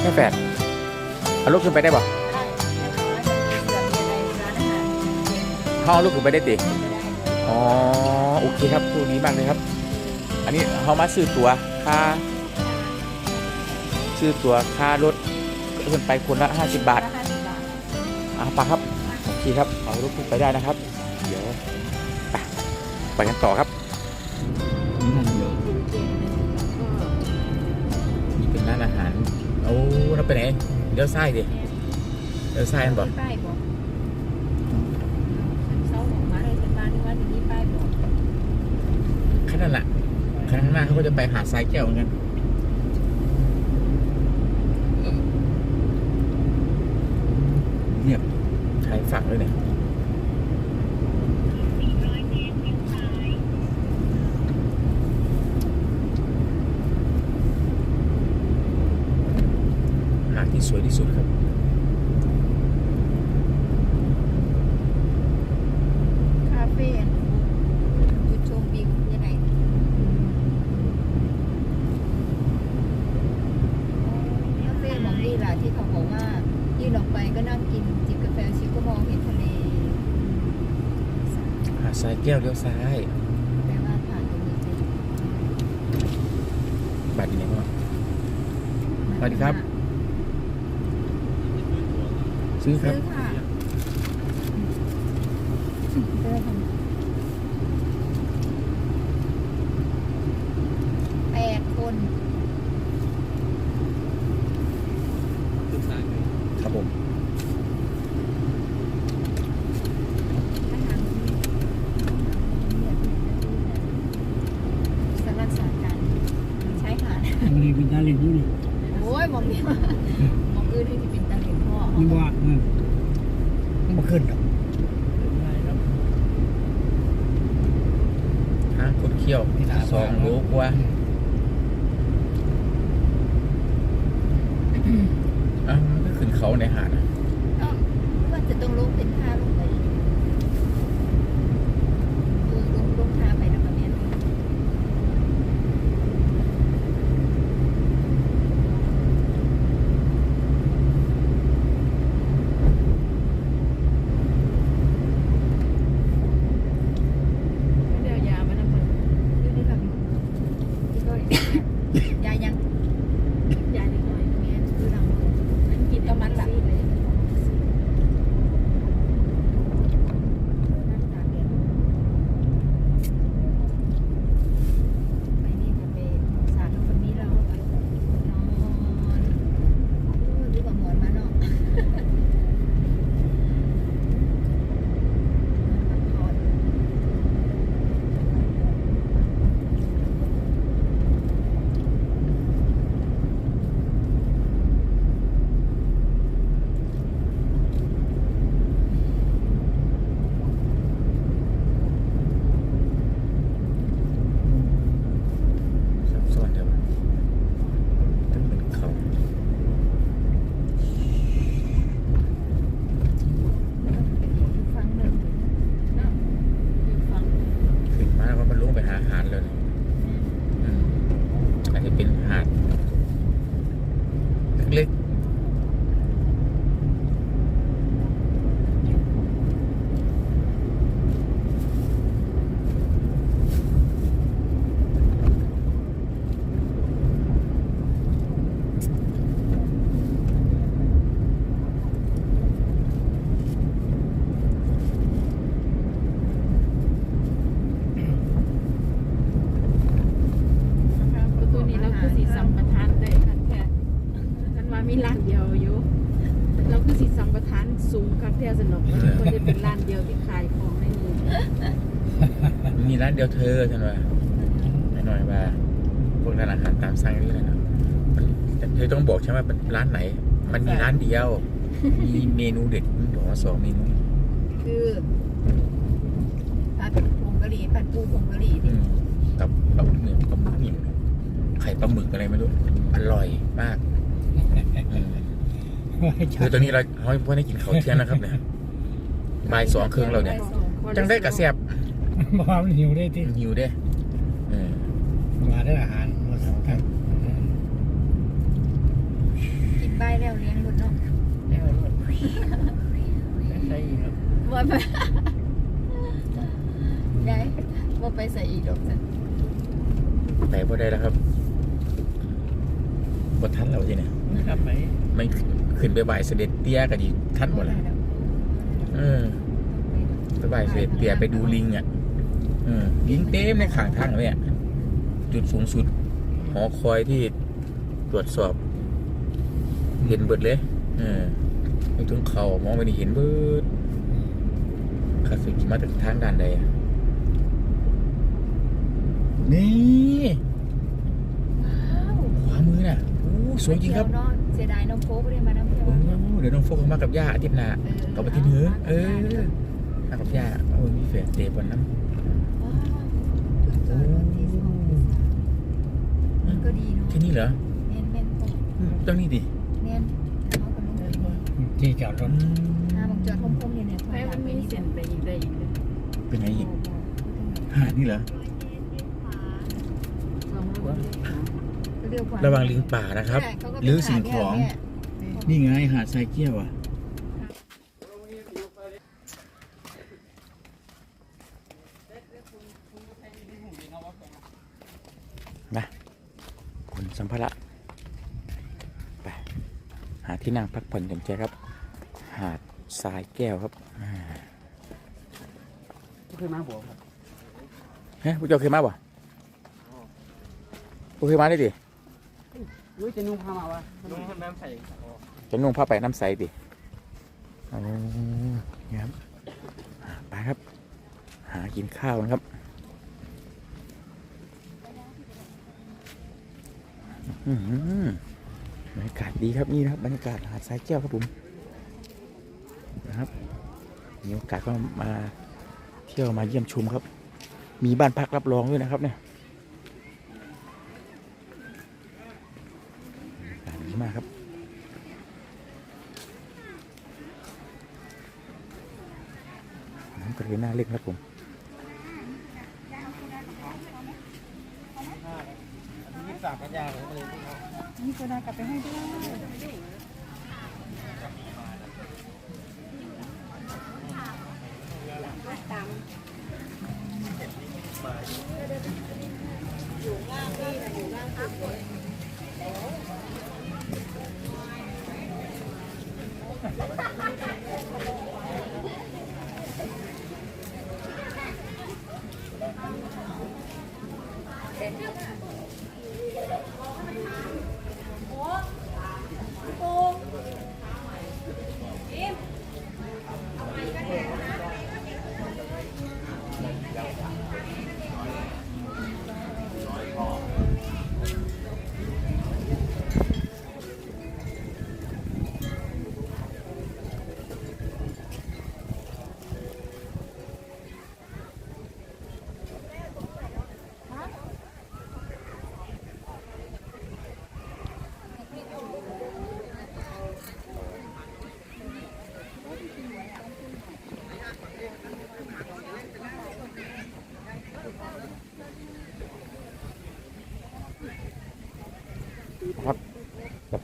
แค่แฝดเอาลูกขึ้นไปได้ป่ะได้เรียบร้อยมันมีเสือะไรร้านอาหารเย็นเขาเอาลูกขึ้นไปได้ติๆไม่ได้เลยอ๋อโอเคครับตัวนี้มากเลยครับ อันนี้เขามาซื้อตัวค่าซื้อตัวค่ารถขึ้นไปคนละ50 บาทห้าสิบบาทอะไปครับโอเคครับเอาลูกขึ้นไปได้นะครับ เดี๋ยวไปไปกันต่อครับนี่มันเยวกินเจเลยก็นี่เป็นร้านอาหาร อ้เราไปไหนเลี้ยวซ้ายดิเลี้ยวซ้ายกันบ่มีป้ายบอกฉันเศร้าออกมาเลยฉันมาที่ว่าจะมีป้ายบอกแค่นั้นแหละข้างหน้าเขาก็จะไปหาดทรายแก้วเหมือนกันเงียบชายฝั่งเลยเนี่ย ที่สวยที่สุดครับคาเฟ่จุดชมวิวยังไงคาเฟ่หมองนี่แหละที่เขาบอกว่ายื่นออกไปก็นั่งกินจิบกาแฟชิลก็มองเห็นทะเลหาดทรายแก้วเลี้ยวซ้าย แปลว่าผ่านตรงนี้ไป บัตรอยู่ไหนบ้าง สวัสดีครับ ซื้อครับ ซื้อค่ะแปดคน ครับผม อาหารสำหรับสารการใช้หาด อันนี้เป็นตาเล็กอยู่นี่ โอ้ยมองนี้มองอื่นที่เป็นตา เหรียญพ่อนี่ว่าเออมันบ่ขึ้นดอกทางคดเคี้ยวสองโลกว่าอะ เดียวเธอใช่ไหมไม่น้อยว่าพวกร้านอาหารตามสั่งนี่แหละนะมันแต่เธอต้องบอกใช่ไหมเป็นร้านไหน มันมีร้านเดียว มีเมนูเด็ดบอกว่าสองเมนูคือผัดผงกะหรี่ผัดปูผงกะหรี่อืนี่มกับปลาหมึกเนี่ยปลาหมึกนิ่มไข่ปลาหมึกอะไรไม่รู้อร่อยมากอืมคือตอนนี้เราเขาเพื่อนได้กินข้าวเที่ยงนะครับเนี่ยบ่ายสองครึ่งเราเนี่ยจังได้กระเสียบ บ่ว่ามันหิวได้ที่หิวเด้เออมาได้อาหารมาสองครั้งกินแล้วเลี้ยงรถเนาะแล้วรถไม่ใช่อีกครับว่าไปยายว่าไปใส่อีกดอกจ้ะไปพอได้แล้วครับบทันเราใช่ไหมครับไปไม่ขึ้นไปบ่ายเสด็จเตี้ยกันอีกทันหมดแล้วเออไปบ่ายเสด็จเตี้ยไปดูลิงอะ เออลิงเต็มในข้างทางเลยอะจุดสูงสุด หอคอยที่ตรวจสอบ เห็นเบิดเลยเออไปถึงเขามองไปนี่เห็นเบิดข้าศึกมาจากทางด้านใดอะนี่ว้าวขวามือน่ะโอ้สวยจริงครับเที่วเนาะเสียดายน้องโฟกไม่ได้มาน้ำเที่ยวโอ้เดี๋ยวน้องโฟกเขามากับย่าอาทิตย์หน้ากับอาทิตย์เหนือเออมากับย่าโอ้มีแฟนเตะบอลน้ำ ว้าวจุดจอดรถที่สองที่สามมัน ก็ดีเนาะที่นี่เหรอเน้นเน้นโฟกอืมตรงนี้ดิเน้นแล้วเขาก็ลงไปนี่ที่จอดรอืถมถ้าบางจอดพมๆเนี่ยเนี่ยไปมันมีเส้นไปอีกได้อีกเลยเป็นไงอีกหาดนี่เหรอสองโลเลยเร็วกว่าระวังลิงป่านะครับ หรือสิ่งของ นี่ไงหาดทรายเกี้ยวอะนะ ขนสัมภาระไปหาที่นั่งพักผ่อนหย่อนใจครับ หาดทรายแก้วครับอ่าเคยมาบอกครับเฮ้ยพวกเจ้าเคยมาบ่พวกเคยมาได้ดิอุ้ยจะนุ่งผ้ามาวะนุ่งน้ำใส่จะนุ่งผ้าไปน้ำใสดิโอ้นี่ครับอ่าไปครับ หากินข้าวนะครับ อื้อหือ บรรยากาศดีครับนี่นะครับบรรยากาศหาดทรายแก้วครับผมนะครับมีโอกาสก็มาเที่ยวมาเยี่ยมชมครับ มีบ้านพักรับรองด้วยนะครับเนี่ยบรรยากาศดีมากครับน้ำกระเรียนหน้าเล็กครับผม สามกันยาเลย นี่ก็ได้กลับไปให้ด้วย อยู่ล่างนี่นะอยู่ล่างข้างบน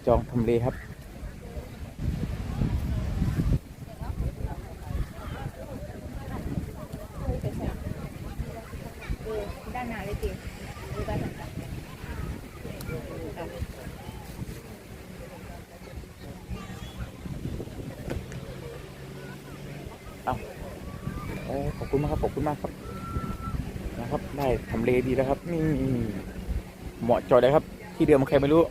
จองทำเลครับ ด้านหน้าเลยจีดูด้านหลังโอ้ขอบคุณมากครับ ขอบคุณมากครับ นะครับ ได้ทำเลดีแล้วครับ นี่ เหมาะจอดเลยครับ ที่เดิมใครไม่รู้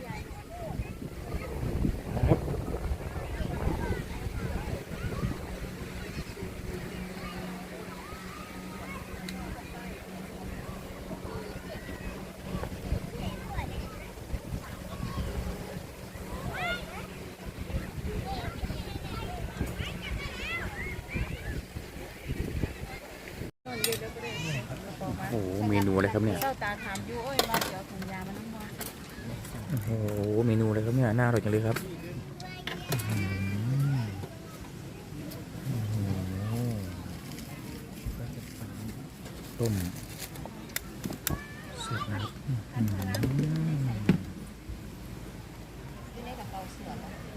โอ้โหเมนูอะไรครับเนี่ยเจ้าตาถามยูโอ้ยมาเดี๋ยวถุงยามันน้ำมันโอ้โหเมนูอะไรครับเนี่ยน่าอร่อยจังเลยครับต้มเสร็จนะครับ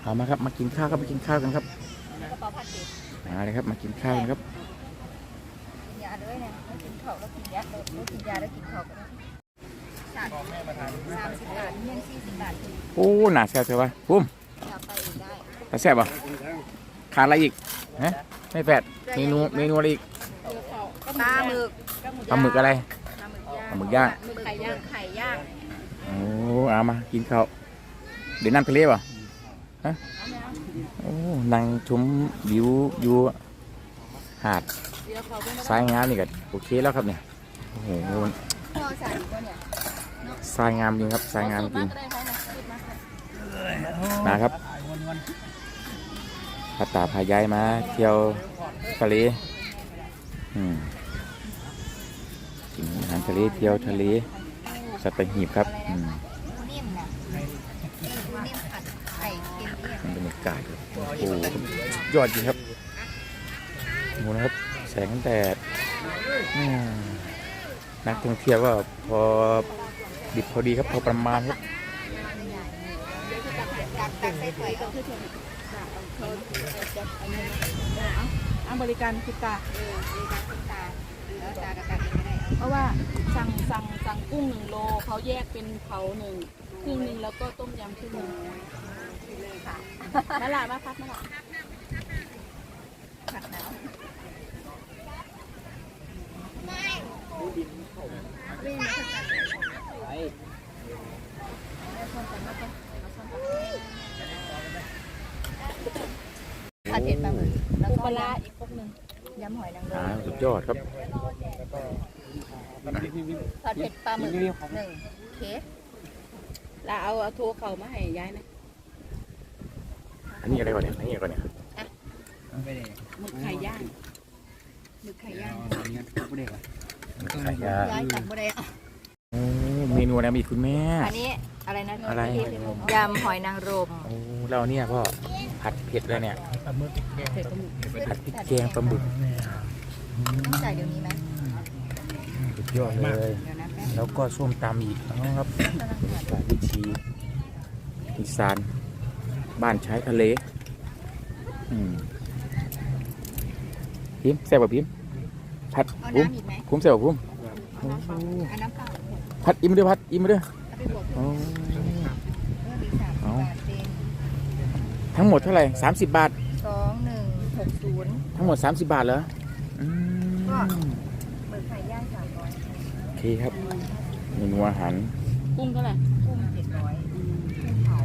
เอามาครับมากินข้าวครับมากินข้าวกันครับมาเลยครับมากินข้าวกันครับ กินยาด้วยนะแล้ว กินข้าวแล้วกินยาแล้วกินยาแล้วกินข้าวก็ได้สามสามสิบบาทเมี่ยงสี่สิบบาทคือโอ้หนาแซ่บใช่ปะพุ่มอยากไปอีกได้ตาแซ่บป่ะขาดอะไรอีกฮะไม่แปดเมนูเมนูอะไรอีกปลาหมึกปลาหมึกอะไรปลาหมึกย่างปลาหมึกย่างหมึกไข่ย่างไข่ย่างโอ้เอามากินข้าวเดี๋ยวน้ำทะเลป่ะฮะโอ้นั่งชมวิวอยู่หาด เดี๋ยวเขาไปมาทรายงามนี่ก็โอเคแล้วครับเนี่ยโอ้โหพ่อใส่ก็เนี่ยทรายงามจริงครับทรายงามจริงก็ได้ไหมนะคิดมานะครับพัตตาพายายมา เที่ยวทะเลอืมกินอาหารทะเลเที่ยวทะเลสัตหีบครับอืมปูนิ่มนะเออปูนิ่มผัดไข่เค็มเนี่ยบรรยากาศครับโอ้โหสุดยอดจริงครับดูนะครับแส งแดดนักท่องเที่ยวก็พอดิบพอดีครับพอประมาณครับตักตักใส่ถ้วยก็คือเอาบริการคิดตาเพราะว่าสั่งสั่งสั่งกุ้งหนึ่งโลเขาแยกเป็นเผาหนึ่งครึ่งหนึ่งแล้วก็ต้มยำครึ่งหนึ่งเลยค่ะนั่นแหละมาพัดมาละผัดหนาวไม่ไม่ผัดตัดผัดเผ็ดปลาหมึกแล้ว ปูก็ปลาร้าอีกพวกหนึ่งยำหอยนางรอ่ามสุดยอดครับผัดเผ็ดปลาหมึกหนึ่งเคสเราเอาเอาโทรเขามาให้ยายนะอันนี้อะไรก่อนเนี่ยอันนี้อะไรก่อนเนี่ยหมึกไข่ย่างหมึกไข่ย่างไข่ยาย้ายจากบ่ได้อะโอ้เมนูอะไรมีคุณแม่ อันนี้อะไรนะอะไร ยำหอยนางรมโอ้เราเนี่ยพ่อ ผัดเผ็ดเลยเนี่ยปลาหมึกเผ็ดปลาหมึกผัดพริกแกงปลาหมึกต้องจ่ายเดี๋ยวนี้ไหมสุดยอดเลย เดี๋ยวนะแป๊บแล้วก็ส้มตำอีกนะครับสายวิชีอีสาน บ้านใช้ทะเล อืมพิมพ์แซ่บป่ะพิมพ์ผัดเอาพุ่มน้ำอีกไหมพุ่มแซ่บป่ะพุ่มโอ้เอาน้ำเปล่าผัดอิ่มด้วยผัดอิ่มด้วย เอาไปบวกโอ้เพิ่มอีกสามสิบบาทเป็น ทั้งหมดเท่าไหร่30 บาท สองหนึ่งหกศูนย์ทั้งหมด 30 บาทเหรออืมก็หมึกไข่ย่างสามร้อยโอเคครับเมนูอาหารกุ้งเท่าไหร่กุ้งเจ็ดร้อยกุ้งเผา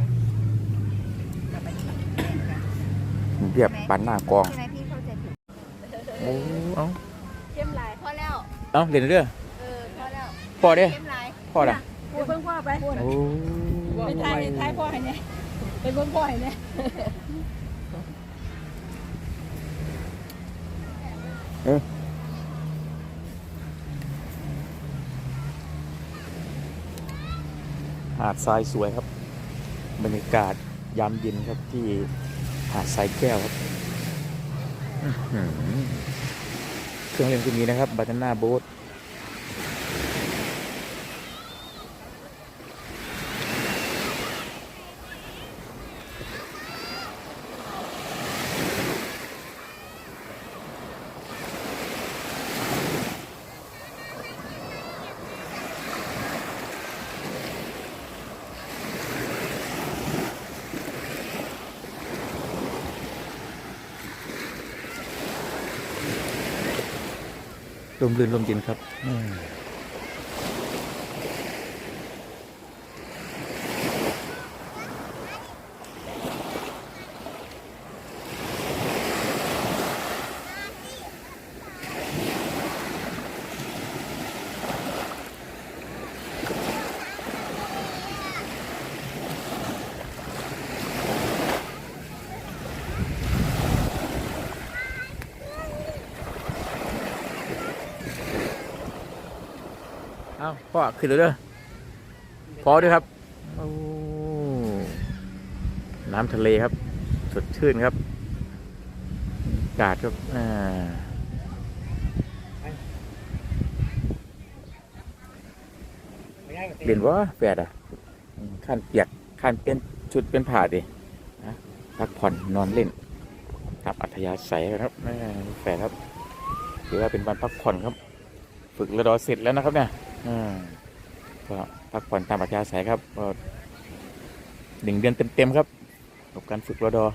กับอันนี้แบ่งกันเรียบปันหน้ากองใช่ไหมพี่เข้าใจผิดโอ้เอาเข้มหลายพอแล้วเอาเรียนเด้อเออพอแล้วพ่อเด้อเข้มหลายพ่อด่ะไปเบิ่งพ่อไปโอ้ไปทายทายพ่อให้เนี่ย ไปเบิ่งพ่อให้เนี่ยหาดทรายสวยครับ บรรยากาศยามเย็นครับที่หาดทรายแก้วครับอื้อหือเครื่องเล่นที่นี้นะครับบานาน่าโบ๊ท ลมลื่นลมเย็นครับ อืมเอาพ่อขึ้นเลยเด้อพอด้วยครับโอ้น้ำทะเลครับ สดชื่นครับอากาศก็อ่าเรียนว่าแปดอะขั้นเปียกขั้นเป็นชุดเป็นผ้าดิพักผ่อนนอนเล่นตามอัธยาศัยครับแม่แฝดครับถือว่าเป็นวันพักผ่อนครับ ฝึกระดอเสร็จแล้วนะครับเนี่ย อ่าก็พักผ่อนตามอัธยาศัยครับก็หนึ่งเดือนเต็มๆครับกับการฝึกรอดอ